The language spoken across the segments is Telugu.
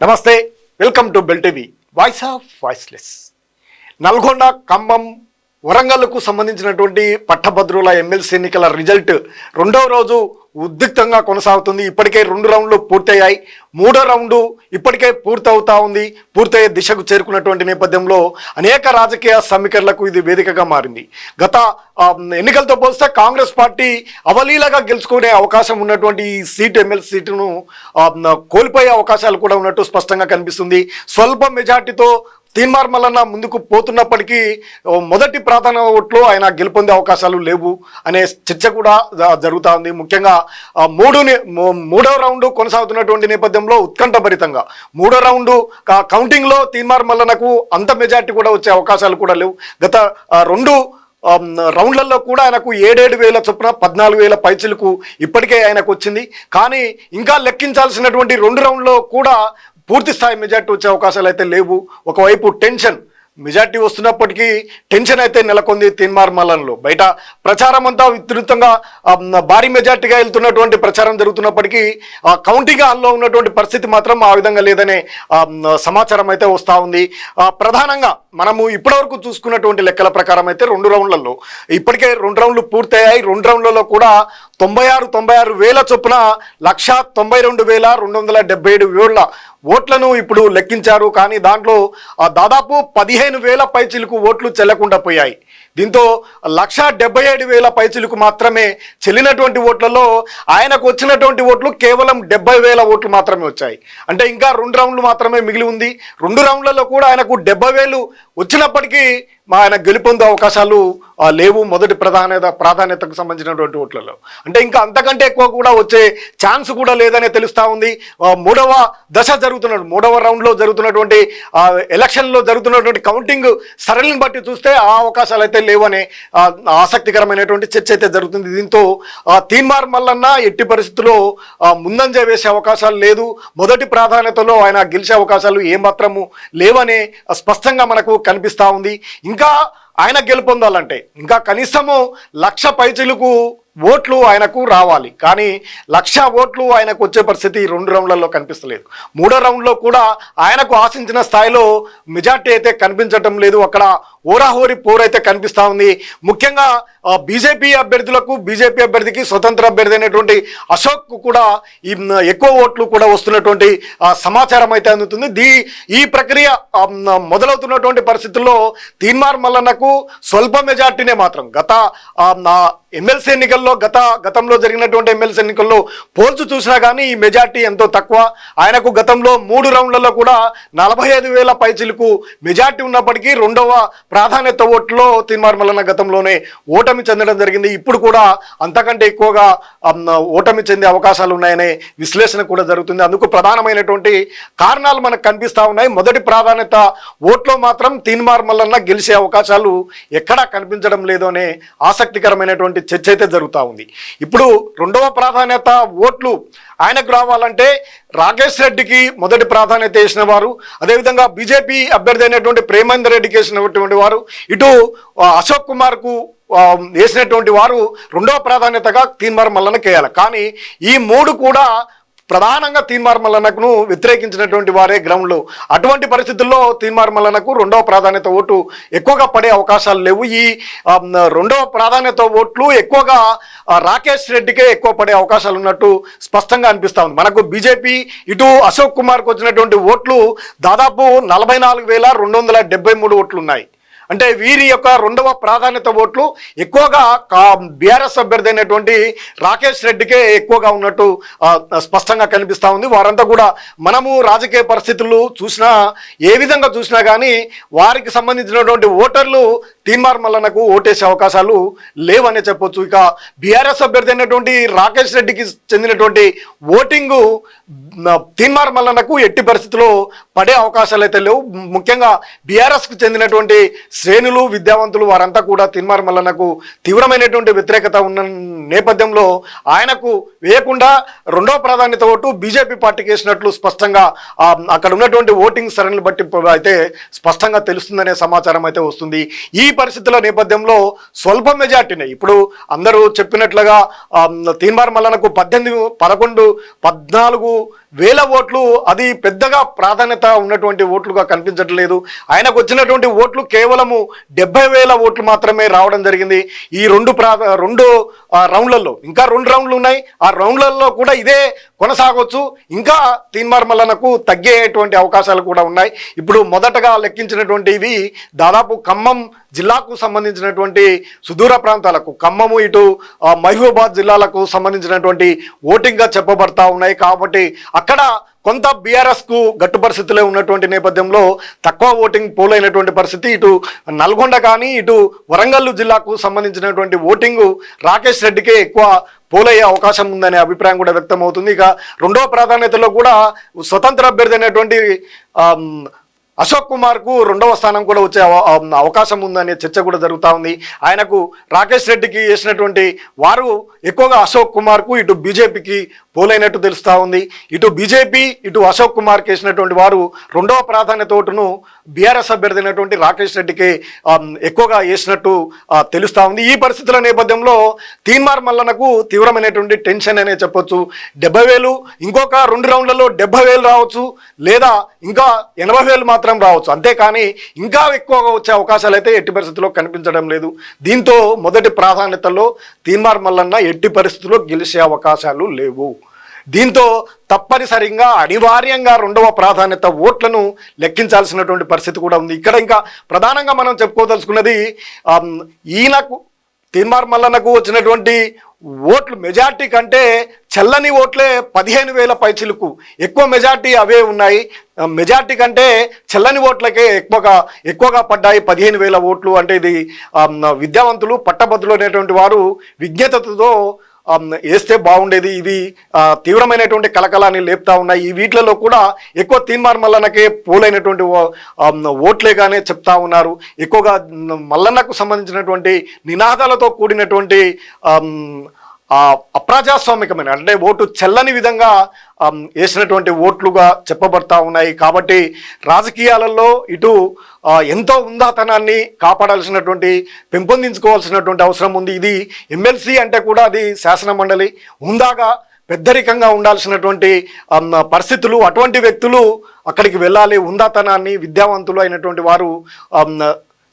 నమస్తే welcome to bell TV. Voice of voiceless Nalgonda Khammam వరంగల్కు సంబంధించినటువంటి పట్టభద్రుల ఎమ్మెల్సీ ఎన్నికల రిజల్ట్ రెండవ రోజు ఉద్రిక్తంగా కొనసాగుతుంది. ఇప్పటికే రెండు రౌండ్లు పూర్తయ్యాయి. మూడో రౌండు ఇప్పటికే పూర్తవుతా ఉంది. పూర్తయ్యే దిశకు చేరుకున్నటువంటి నేపథ్యంలో అనేక రాజకీయ సమీకరణలకు ఇది వేదికగా మారింది. గత ఎన్నికలతో పోలిస్తే కాంగ్రెస్ పార్టీ అవలీలగా గెలుచుకునే అవకాశం ఉన్నటువంటి ఈ సీటు ఎమ్మెల్సీ సీటును కోల్పోయే అవకాశాలు కూడా ఉన్నట్టు స్పష్టంగా కనిపిస్తుంది. స్వల్ప మెజార్టీతో తీన్మార్ మల్లన్న ముందుకు పోతున్నప్పటికీ మొదటి ప్రాధాన్య ఓట్లు ఆయన గెలుపొందే అవకాశాలు లేవు అనే చర్చ కూడా జరుగుతూ ఉంది. ముఖ్యంగా మూడు మూడో రౌండ్ కొనసాగుతున్నటువంటి నేపథ్యంలో ఉత్కంఠభరితంగా. మూడో రౌండ్ కౌంటింగ్లో తీన్మార్ మల్లన్నకు అంత మెజార్టీ కూడా వచ్చే అవకాశాలు కూడా లేవు. గత రెండు రౌండ్లలో కూడా ఆయనకు ఏడేడు వేల చొప్పున పద్నాలుగు వేల పైచలకు ఇప్పటికే ఆయనకు వచ్చింది. కానీ ఇంకా లెక్కించాల్సినటువంటి రెండు రౌండ్లో కూడా పూర్తి స్థాయి మెజార్టీ వచ్చే అవకాశాలు అయితే లేవు. ఒకవైపు టెన్షన్. మెజార్టీ వస్తున్నప్పటికీ టెన్షన్ అయితే నెలకొంది తీన్మార్ మల్లంలో బయట ప్రచారం అంతా విస్తృతంగా భారీ మెజార్టీగా వెళ్తున్నటువంటి ప్రచారం జరుగుతున్నప్పటికీ కౌంటింగ్ హాల్లో ఉన్నటువంటి పరిస్థితి మాత్రం ఆ విధంగా లేదనే సమాచారం అయితే వస్తూ ఉంది. ప్రధానంగా మనము ఇప్పటివరకు చూసుకున్నటువంటి లెక్కల ప్రకారం అయితే రెండు రౌండ్లలో. ఇప్పటికే రెండు రౌండ్లు పూర్తయ్యాయి. రెండు రౌండ్లలో కూడా తొంభై ఆరు తొంభై ఆరు వేల చొప్పున లక్ష తొంభై రెండు వేల రెండు వందల డెబ్బై ఏడు వేల ఓట్లను ఇప్పుడు లెక్కించారు. కానీ దాంట్లో దాదాపు పదిహేను వేల పైచిలకు ఓట్లు చెల్లకుండా పోయాయి. దీంతో లక్ష డెబ్బై ఏడు వేల పైచిలకు మాత్రమే చెల్లినటువంటి ఓట్లలో ఆయనకు వచ్చినటువంటి ఓట్లు కేవలం డెబ్బై వేల ఓట్లు మాత్రమే వచ్చాయి. అంటే ఇంకా రెండు రౌండ్లు మాత్రమే మిగిలి ఉంది. రెండు రౌండ్లలో కూడా ఆయనకు డెబ్బై వేలు వచ్చినప్పటికీ మా ఆయన గెలుపొందే అవకాశాలు లేవు మొదటి ప్రాధాన్యత ప్రాధాన్యతకు సంబంధించినటువంటి ఓట్లలో. అంటే ఇంకా అంతకంటే ఎక్కువ కూడా వచ్చే ఛాన్స్ కూడా లేదనే తెలుస్తూ ఉంది. మూడవ దశ జరుగుతున్న మూడవ రౌండ్లో జరుగుతున్నటువంటి ఎలక్షన్లో జరుగుతున్నటువంటి కౌంటింగ్ సరళిని బట్టి చూస్తే ఆ అవకాశాలు అయితే లేవనే ఆసక్తికరమైనటువంటి చర్చ అయితే జరుగుతుంది. దీంతో తీన్మార్ మల్లన్న ఎట్టి పరిస్థితుల్లో ముందంజ వేసే అవకాశాలు లేదు. మొదటి ప్రాధాన్యతలో ఆయన గెలిచే అవకాశాలు ఏమాత్రము లేవనే స్పష్టంగా మనకు కనిపిస్తూ ఉంది. ఇంకా ఆయన గెలుపొందాలంటే ఇంకా కనీసము లక్ష పైచిలకు ఓట్లు ఆయనకు రావాలి. కానీ లక్ష ఓట్లు ఆయనకు వచ్చే పరిస్థితి రెండు రౌండ్లలో కనిపిస్తలేదు. మూడో రౌండ్లో కూడా ఆయనకు ఆశించిన స్థాయిలో మెజార్టీ అయితే కనిపించటం లేదు. అక్కడ ఓరాహోరి పోరైతే అయితే కనిపిస్తూ ఉంది. ముఖ్యంగా బీజేపీ అభ్యర్థులకు బీజేపీ అభ్యర్థికి స్వతంత్ర అభ్యర్థి అయినటువంటి అశోక్ కూడా ఈ ఎక్కువ ఓట్లు కూడా వస్తున్నటువంటి సమాచారం అయితే అందుతుంది. దీ ఈ ప్రక్రియ మొదలవుతున్నటువంటి పరిస్థితుల్లో తీన్మార్ మల్లన్నకు స్వల్ప మెజార్టీనే మాత్రం. గత ఎమ్మెల్సీ ఎన్నికల్లో గత గతంలో జరిగినటువంటి ఎమ్మెల్సీ ఎన్నికల్లో పోల్చు చూసినా కానీ ఈ మెజార్టీ ఎంతో తక్కువ. ఆయనకు గతంలో మూడు రౌండ్లలో కూడా నలభై ఐదు వేల పైచిలకు మెజార్టీ ఉన్నప్పటికీ రెండవ ప్రాధాన్యత ఓట్లో తీన్మార్ మల్లన్న గతంలోనే ఓటమి చెందడం జరిగింది. ఇప్పుడు కూడా అంతకంటే ఎక్కువగా ఓటమి చెందే అవకాశాలు ఉన్నాయనే విశ్లేషణ కూడా జరుగుతుంది. అందుకు ప్రధానమైనటువంటి కారణాలు మనకు కనిపిస్తా ఉన్నాయి. మొదటి ప్రాధాన్యత ఓట్లో మాత్రం తీన్మార్ మల్లన్న గెలిచే అవకాశాలు ఎక్కడా కనిపించడం లేదు అనే ఆసక్తికరమైనటువంటి చర్చ అయితే జరుగుతూ ఉంది. ఇప్పుడు రెండవ ప్రాధాన్యత ఓట్లు ఆయనకు రావాలంటే రాకేష్ రెడ్డికి మొదటి ప్రాధాన్యత వేసిన వారు. అదేవిధంగా బీజేపీ అభ్యర్థి అయినటువంటి ప్రేమేందర్ రెడ్డికి వేసినటువంటి వారు ఇటు అశోక్ కుమార్కు వేసినటువంటి వారు రెండవ ప్రాధాన్యతగా తీన్మార్ మల్లన కేయాలి కానీ ఈ మూడు కూడా ప్రధానంగా తీన్మార్ మల్లనకును వ్యతిరేకించినటువంటి వారే గ్రౌండ్లో. అటువంటి పరిస్థితుల్లో తీన్మార్ మల్లనకు రెండవ ప్రాధాన్యత ఓటు ఎక్కువగా పడే అవకాశాలు లేవు. ఈ రెండవ ప్రాధాన్యత ఓట్లు ఎక్కువగా రాకేష్ రెడ్డికే ఎక్కువ పడే అవకాశాలు ఉన్నట్టు స్పష్టంగా అనిపిస్తూ ఉంది. మనకు బీజేపీ ఇటు అశోక్ కుమార్కు వచ్చినటువంటి ఓట్లు దాదాపు నలభై నాలుగు వేల రెండు వందల మూడు ఓట్లు ఉన్నాయి అంటే వీరి యొక్క రెండవ ప్రాధాన్యత ఓట్లు ఎక్కువగా బీఆర్ఎస్ అభ్యర్థి అయినటువంటి రాకేష్ రెడ్డికే ఎక్కువగా ఉన్నట్టు స్పష్టంగా కనిపిస్తూ ఉంది. వారంతా కూడా మనము రాజకీయ పరిస్థితులు చూసినా ఏ విధంగా చూసినా కానీ వారికి సంబంధించినటువంటి ఓటర్లు తీన్మార్ మల్లనకు ఓటేసే అవకాశాలు లేవనే చెప్పొచ్చు. ఇక బీఆర్ఎస్ అభ్యర్థి అయినటువంటి రాకేష్ రెడ్డికి చెందినటువంటి ఓటింగు మ, తీన్మార్ ఎట్టి పరిస్థితుల్లో పడే అవకాశాలు అయితే లేవు. ముఖ్యంగా బీఆర్ఎస్కు చెందినటువంటి శ్రేణులు విద్యావంతులు వారంతా కూడా తిన్మార్ మల్లన్నకు తీవ్రమైనటువంటి వ్యతిరేకత ఉన్న నేపథ్యంలో ఆయనకు వేయకుండా రెండవ ప్రాధాన్యత ఓటు బీజేపీ పార్టీకి వేసినట్లు స్పష్టంగా అక్కడ ఉన్నటువంటి ఓటింగ్ సరళిని బట్టి అయితే స్పష్టంగా తెలుస్తుందనే సమాచారం అయితే వస్తుంది. ఈ పరిస్థితుల నేపథ్యంలో స్వల్ప మెజార్టీనే. ఇప్పుడు అందరూ చెప్పినట్లుగా తీన్మార్ మల్లన్నకు పద్దెనిమిది పదకొండు పద్నాలుగు వేల ఓట్లు అది పెద్దగా ప్రాధాన్యత ఉన్నటువంటి ఓట్లుగా కనిపించట్లేదు. ఆయనకు వచ్చినటువంటి ఓట్లు కేవలం కేవలము డెబ్బై వేల ఓట్లు మాత్రమే రావడం జరిగింది. ఈ రెండు ప్రా రెండు రౌండ్లలో ఇంకా రెండు రౌండ్లు ఉన్నాయి. ఆ రౌండ్లలో కూడా ఇదే కొనసాగవచ్చు ఇంకా తీన్మార్మలనకు తగ్గేటువంటి అవకాశాలు కూడా ఉన్నాయి. ఇప్పుడు మొదటగా లెక్కించినటువంటి ఇవి దాదాపు ఖమ్మం జిల్లాకు సంబంధించినటువంటి సుదూర ప్రాంతాలకు ఖమ్మము ఇటు మహబూబాద్ జిల్లాలకు సంబంధించినటువంటి ఓటింగ్గా చెప్పబడతా ఉన్నాయి. కాబట్టి అక్కడ కొంత బీఆర్ఎస్కు గట్టు పరిస్థితిలో ఉన్నటువంటి నేపథ్యంలో తక్కువ ఓటింగ్ పోలైనటువంటి పరిస్థితి ఇటు నల్గొండ కానీ ఇటు వరంగల్ జిల్లాకు సంబంధించినటువంటి ఓటింగు రాకేష్ రెడ్డికే ఎక్కువ పోలయ్యే అవకాశం ఉందనే అభిప్రాయం కూడా వ్యక్తమవుతుంది. ఇక రెండవ ప్రాధాన్యతలో కూడా స్వతంత్ర అభ్యర్థి అనేటువంటి అశోక్ కుమార్కు రెండవ స్థానం కూడా వచ్చే అవకాశం ఉందనే చర్చ కూడా జరుగుతూ ఉంది. ఆయనకు రాకేష్ రెడ్డికి చేసినటువంటి వారు ఎక్కువగా అశోక్ కుమార్కు ఇటు బీజేపీకి పోలైనట్టు తెలుస్తూ ఉంది. ఇటు బీజేపీ ఇటు అశోక్ కుమార్ కేసినటువంటి వారు రెండవ ప్రాధాన్యత బీఆర్ఎస్ అభ్యర్థి అయినటువంటి రాకేష్ రెడ్డికి ఎక్కువగా వేసినట్టు తెలుస్తూ ఉంది. ఈ పరిస్థితుల నేపథ్యంలో తీన్మార్ మల్లనకు తీవ్రమైనటువంటి టెన్షన్ అనే చెప్పొచ్చు. డెబ్బై వేలు ఇంకొక రెండు రౌండ్లలో డెబ్బై వేలు రావచ్చు లేదా ఇంకా ఎనభై వేలు మాత్రం రావచ్చు. అంతేకాని ఇంకా ఎక్కువగా వచ్చే అవకాశాలు అయితే ఎట్టి పరిస్థితుల్లో కనిపించడం లేదు. దీంతో మొదటి ప్రాధాన్యతలో తీన్మార్ మల్లన్న ఎట్టి పరిస్థితుల్లో గెలిచే అవకాశాలు లేవు. దీంతో తప్పనిసరిగా అనివార్యంగా రెండవ ప్రాధాన్యత ఓట్లను లెక్కించాల్సినటువంటి పరిస్థితి కూడా ఉంది. ఇక్కడ ఇంకా ప్రధానంగా మనం చెప్పుకోదలుచుకున్నది ఈయనకు తీన్మార్ మల్లన్నకు వచ్చినటువంటి ఓట్లు మెజార్టీ కంటే చల్లని ఓట్లే పదిహేను వేల పైచిలకు. ఎక్కువ మెజార్టీ అవే ఉన్నాయి. మెజార్టీ కంటే చల్లని ఓట్లకే ఎక్కువగా ఎక్కువగా పడ్డాయి పదిహేను వేల ఓట్లు. అంటే ఇది విద్యావంతులు పట్టభద్రులు అనేటువంటి వారు విజ్ఞతతో వేస్తే బాగుండేది. ఇవి తీవ్రమైనటువంటి కలకలాన్ని లేపుతా ఉన్నాయి. ఈ వీటిలలో కూడా ఎక్కువ తీన్మార్ మల్లన్నకే పోలైనటువంటి ఓట్లేగానే చెప్తా ఉన్నారు. ఎక్కువగా మల్లన్నకు సంబంధించినటువంటి నినాదాలతో కూడినటువంటి అప్రజాస్వామికమైన అంటే ఓటు చెల్లని విధంగా వేసినటువంటి ఓట్లుగా చెప్పబడతా ఉన్నాయి. కాబట్టి రాజకీయాలలో ఇటు ఎంతో ఉందాతనాన్ని కాపాడాల్సినటువంటి పెంపొందించుకోవాల్సినటువంటి అవసరం ఉంది. ఇది ఎమ్మెల్సీ అంటే కూడా అది శాసన మండలి ఉందాగా పెద్దరికంగా ఉండాల్సినటువంటి పరిస్థితులు అటువంటి వ్యక్తులు అక్కడికి వెళ్ళాలి. ఉందాతనాన్ని విద్యావంతులు అయినటువంటి వారు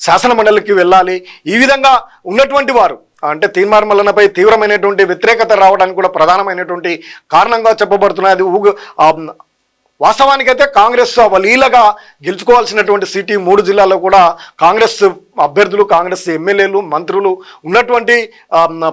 శాసన మండలికి వెళ్ళాలి. ఈ విధంగా ఉన్నటువంటి వారు అంటే తీర్మార్మలనపై తీవ్రమైనటువంటి వ్యతిరేకత రావడానికి కూడా ప్రధానమైనటువంటి కారణంగా చెప్పబడుతున్నది. అది వాస్తవానికైతే కాంగ్రెస్ అవలీలగా గెలుచుకోవాల్సినటువంటి సిటీ మూడు జిల్లాల్లో కూడా కాంగ్రెస్ అభ్యర్థులు కాంగ్రెస్ ఎమ్మెల్యేలు మంత్రులు ఉన్నటువంటి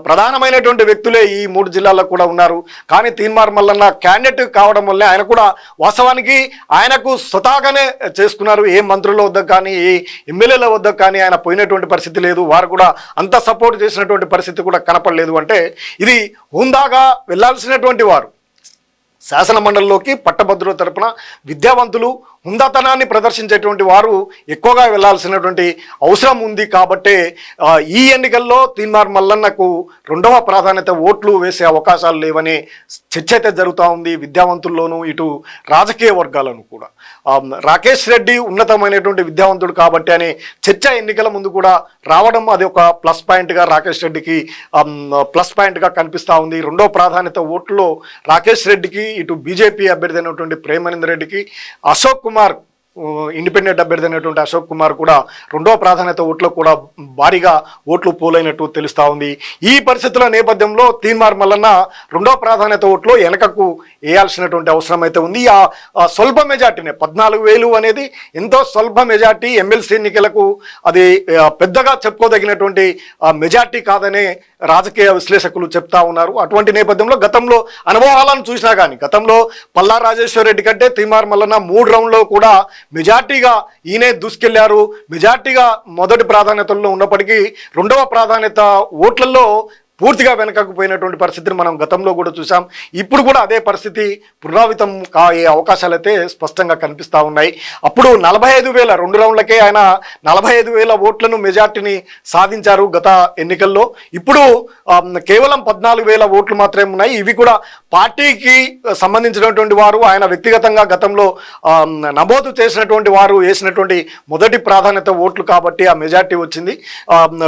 ప్రధానమైనటువంటి వ్యక్తులే ఈ మూడు జిల్లాల్లో కూడా ఉన్నారు. కానీ తీన్మార్ మల్లన్న క్యాండిడేట్ కావడం వల్లే ఆయన కూడా వాస్తవానికి ఆయనకు స్వతహాగానే చేసుకున్నారు. ఏ మంత్రుల వద్ద కానీ ఏ ఎమ్మెల్యేల వద్ద కానీ ఆయన పోయినటువంటి పరిస్థితి లేదు. వారు కూడా అంత సపోర్ట్ చేసినటువంటి పరిస్థితి కూడా కనపడలేదు. అంటే ఇది హుందాగా వెళ్ళాల్సినటువంటి వారు. శాసన మండలిలోకి పట్టభద్రుల తరపున విద్యావంతులు హుందాతనాన్ని ప్రదర్శించేటువంటి వారు ఎక్కువగా వెళ్ళాల్సినటువంటి అవసరం ఉంది కాబట్టే ఈ ఎన్నికల్లో తీన్మార్ మల్లన్నకు రెండవ ప్రాధాన్యత ఓట్లు వేసే అవకాశాలు లేవనే చర్చ అయితే జరుగుతూ ఉంది విద్యావంతుల్లోనూ ఇటు రాజకీయ వర్గాలను కూడా. రాకేష్ రెడ్డి ఉన్నతమైనటువంటి విద్యావంతుడు కాబట్టి అనే చర్చ ఎన్నికల ముందు కూడా రావడం అది ఒక ప్లస్ పాయింట్గా రాకేష్ రెడ్డికి ప్లస్ పాయింట్గా కనిపిస్తూ ఉంది. రెండవ ప్రాధాన్యత ఓట్లో రాకేష్ రెడ్డికి ఇటు బీజేపీ అభ్యర్థి అయినటువంటి ప్రేమానంద రెడ్డికి అశోక్ కుమార్ ఆ, ఇండిపెండెంట్ అభ్యర్థి అయినటువంటి అశోక్ కుమార్ కూడా రెండో ప్రాధాన్యత ఓట్లో కూడా భారీగా ఓట్లు పోలైనట్టు తెలుస్తూ ఉంది. ఈ పరిస్థితుల నేపథ్యంలో తీన్మార్ మల్లన్న రెండో ప్రాధాన్యత ఓట్లో వెనకకు వేయాల్సినటువంటి అవసరం అయితే ఉంది. ఆ స్వల్ప మెజార్టీనే పద్నాలుగు వేలు అనేది ఎంతో స్వల్ప మెజార్టీ ఎమ్మెల్సీ ఎన్నికలకు అది పెద్దగా చెప్పుకోదగినటువంటి ఆ, మెజార్టీ కాదనే రాజకీయ విశ్లేషకులు చెప్తా ఉన్నారు. అటువంటి నేపథ్యంలో గతంలో అనుభవాలను చూసినా కానీ గతంలో పల్లా రాజేశ్వర రెడ్డి కంటే తీమార్ మల్లన్న మూడు రౌండ్లో కూడా మెజార్టీగా ఈయనే దూసుకెళ్ళారు. మెజార్టీగా మొదటి ప్రాధాన్యతల్లో ఉన్నప్పటికీ రెండవ ప్రాధాన్యత ఓట్లలో పూర్తిగా వెనకకు పోయినటువంటి పరిస్థితిని మనం గతంలో కూడా చూసాం ఇప్పుడు కూడా అదే పరిస్థితి పునరావితం కాయే అవకాశాలు అయితే స్పష్టంగా కనిపిస్తూ ఉన్నాయి. అప్పుడు నలభై ఐదు వేల రెండు రౌండ్లకే ఆయన నలభై ఐదు వేల ఓట్లను మెజార్టీని సాధించారు గత ఎన్నికల్లో. ఇప్పుడు కేవలం పద్నాలుగు వేల ఓట్లు మాత్రమే ఉన్నాయి. ఇవి కూడా పార్టీకి సంబంధించినటువంటి వారు ఆయన వ్యక్తిగతంగా గతంలో నమోదు చేసినటువంటి వారు వేసినటువంటి మొదటి ప్రాధాన్యత ఓట్లు కాబట్టి ఆ మెజార్టీ వచ్చింది.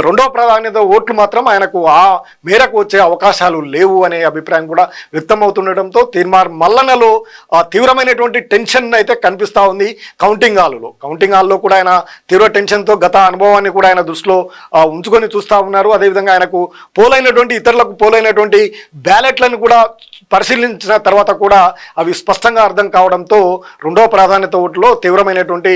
రెండవ ప్రాధాన్యత ఓట్లు మాత్రం ఆయనకు ఆ మేరకు వచ్చే అవకాశాలు లేవు అనే అభిప్రాయం కూడా వ్యక్తమవుతుండటంతో తీర్మార్ మల్లనలో తీవ్రమైనటువంటి టెన్షన్ అయితే కనిపిస్తూ ఉంది కౌంటింగ్ హాల్లో. కౌంటింగ్ హాల్లో కూడా ఆయన తీవ్ర టెన్షన్తో గత అనుభవాన్ని కూడా ఆయన దృష్టిలో ఉంచుకొని చూస్తూ ఉన్నారు. అదేవిధంగా ఆయనకు పోలైనటువంటి ఇతరులకు పోలైనటువంటి బ్యాలెట్లను కూడా పరిశీలించిన తర్వాత కూడా అవి స్పష్టంగా అర్థం కావడంతో రెండవ ప్రాధాన్యత ఓటులో తీవ్రమైనటువంటి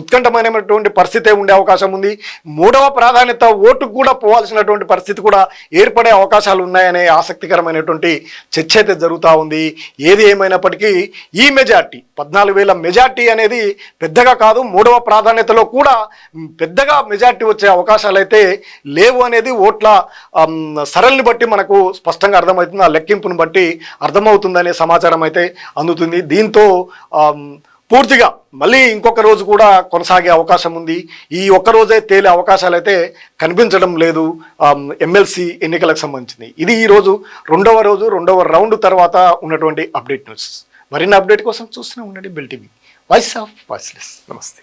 ఉత్కంఠమైనటువంటి పరిస్థితే ఉండే అవకాశం ఉంది. మూడవ ప్రాధాన్యత ఓటు కూడా పోవాల్సినటువంటి పరిస్థితి కూడా ఏర్పడే అవకాశాలు ఉన్నాయనే ఆసక్తికరమైనటువంటి చర్చ అయితే జరుగుతూ ఉంది. ఏది ఏమైనప్పటికీ ఈ మెజార్టీ పద్నాలుగు వేల మెజార్టీ అనేది పెద్దగా కాదు మూడవ ప్రాధాన్యతలో కూడా పెద్దగా మెజార్టీ వచ్చే అవకాశాలు అయితే లేవు అనేది ఓట్ల సరళిని బట్టి మనకు స్పష్టంగా అర్థమవుతుంది. ఆ లెక్కింపును బట్టి అర్థమవుతుందనే సమాచారం అయితే అందుతుంది. దీంతో పూర్తిగా మళ్ళీ ఇంకొక రోజు కూడా కొనసాగే అవకాశం ఉంది. ఈ ఒక్క రోజే తేలే అవకాశాలు అయితే కనిపించడం లేదు ఎమ్మెల్సీ ఎన్నికలకు సంబంధించింది. ఇది ఈ రోజు రెండవ రోజు రెండవ రౌండ్ తర్వాత ఉన్నటువంటి అప్డేట్ న్యూస్. మరిన్ని అప్డేట్ కోసం చూస్తూనే ఉండండి bill TV. Voice of voiceless. నమస్తే.